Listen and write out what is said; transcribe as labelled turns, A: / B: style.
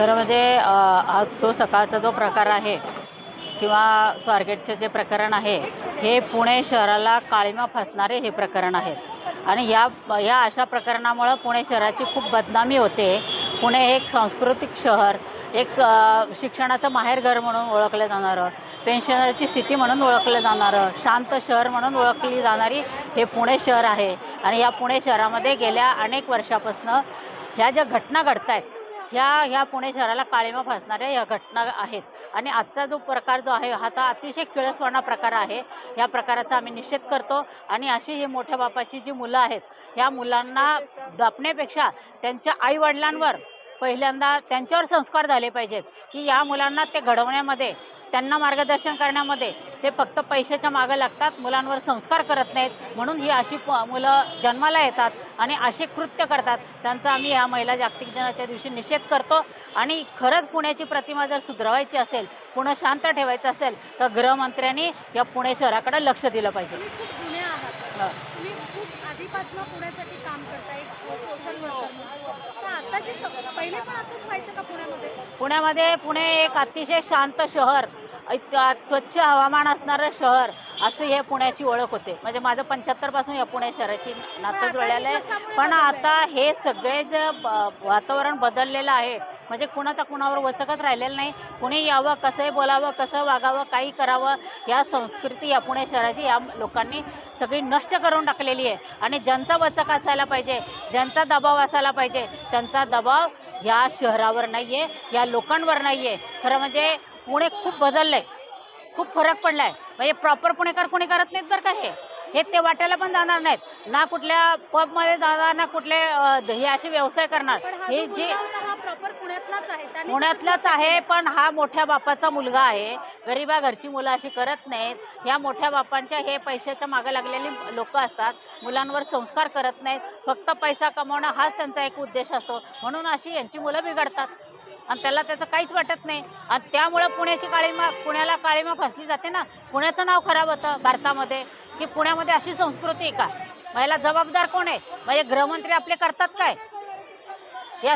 A: खरं म्हणजे अ, हा सकाळचा जो प्रकार आहे किंवा स्वारगेटचे जे प्रकरण आहे हे पुणे शहराला काळीमा फासणारे हे प्रकरण आहेत आणि या या अशा प्रकरणामुळं पुणे शहराची खूप बदनामी होते. पुणे हे एक सांस्कृतिक शहर एक शिक्षणाचं माहेरघर म्हणून ओळखलं जाणारं पेन्शनरची सिटी म्हणून ओळखलं जाणारं शांत शहर म्हणून ओळखली जाणारी हे पुणे शहर आहे. आणि या पुणे शहरामध्ये गेल्या अनेक वर्षापासनं ह्या ज्या घटना घडत आहेत ह्या ह्या पुणे शहराला काळीमा फासणाऱ्या या घटना आहेत. आणि आजचा जो प्रकार जो आहे हा तर अतिशय किळसवाणा प्रकार आहे. ह्या प्रकाराचा आम्ही निषेध करतो. आणि अशी ही मोठ्या बापाची जी मुलं आहेत ह्या मुलांना जपण्यापेक्षा त्यांच्या आईवडिलांवर पहिल्यांदा त्यांच्यावर संस्कार झाले पाहिजेत. की या मुलांना ते घडवण्यामध्ये त्यांना मार्गदर्शन करण्यामध्ये ते फक्त पैशाच्या मागं लागतात मुलांवर संस्कार करत नाहीत. म्हणून ही अशी मुलं जन्माला येतात आणि असे कृत्य करतात. त्यांचा आम्ही या महिला जागतिक दिनाच्या दिवशी निषेध करतो. आणि खरंच पुण्याची प्रतिमा जर सुधरवायची असेल पुणे शांत ठेवायचं असेल तर गृहमंत्र्यांनी या पुणे शहराकडे लक्ष दिलं पाहिजे.
B: तुम्ही खूप जुने आहात. तुम्ही खूप आधीपासून पुण्यासाठी काम करताय सोशल वर्कर तर आताची स- पहिले पण असंच व्हायचं का पुण्यामध्ये?
A: पुण्यामध्ये पुणे एक अतिशय शांत शहर. इतकं स्वच्छ हवामान असणारं शहर असं हे पुण्याची ओळख होते. म्हणजे माझं पंच्याहत्तरपासून या पुणे शहराची नातं जुळलेलं आहे. पण आता हे सगळे जे वातावरण बदललेलं आहे म्हणजे कुणाचा कुणावर वचकच राहिलेलं नाही. कुणी यावं कसं बोलावं कसं वागावं काही करावं या संस्कृती या पुणे शहराची या लोकांनी सगळी नष्ट करून टाकलेली आहे. आणि ज्यांचा वचक असायला पाहिजे ज्यांचा दबाव असायला पाहिजे त्यांचा दबाव या शहरावर नाही आहे या लोकांवर नाही आहे खरं म्हणजे पुणे खूप बदललं आहे खूप फरक पडला आहे म्हणजे प्रॉपर पुणेकर कोणी करत नाहीत बरं का हे. हे ते वाटायला पण जाणार नाहीत. ना कुठल्या पबमध्ये जाणार ना कुठले हे असे व्यवसाय करणार.
B: हा जो प्रॉपर पुण्यातलाच आहे.
A: पुण्यातलाच आहे पण हा मोठ्या बापाचा मुलगा आहे. गरिबा घरची मुलं अशी करत नाहीत. ह्या मोठ्या बापांच्या हे पैशाच्या मागे लागलेली लोक असतात. मुलांवर संस्कार करत नाहीत. फक्त पैसा कमवणं हाच त्यांचा एक उद्देश असतो. म्हणून अशी यांची मुलं बिघडतात. आणि त्याला त्याचं काहीच वाटत नाही. आणि त्यामुळं पुण्याची काळीमा पुण्याला काळीमा फसली जाते ना. पुण्याचं नाव खराब होतं भारतामध्ये. की पुण्यामध्ये अशी संस्कृती आहे का? याला जबाबदार कोण आहे? म्हणजे गृहमंत्री आपले करतात काय? या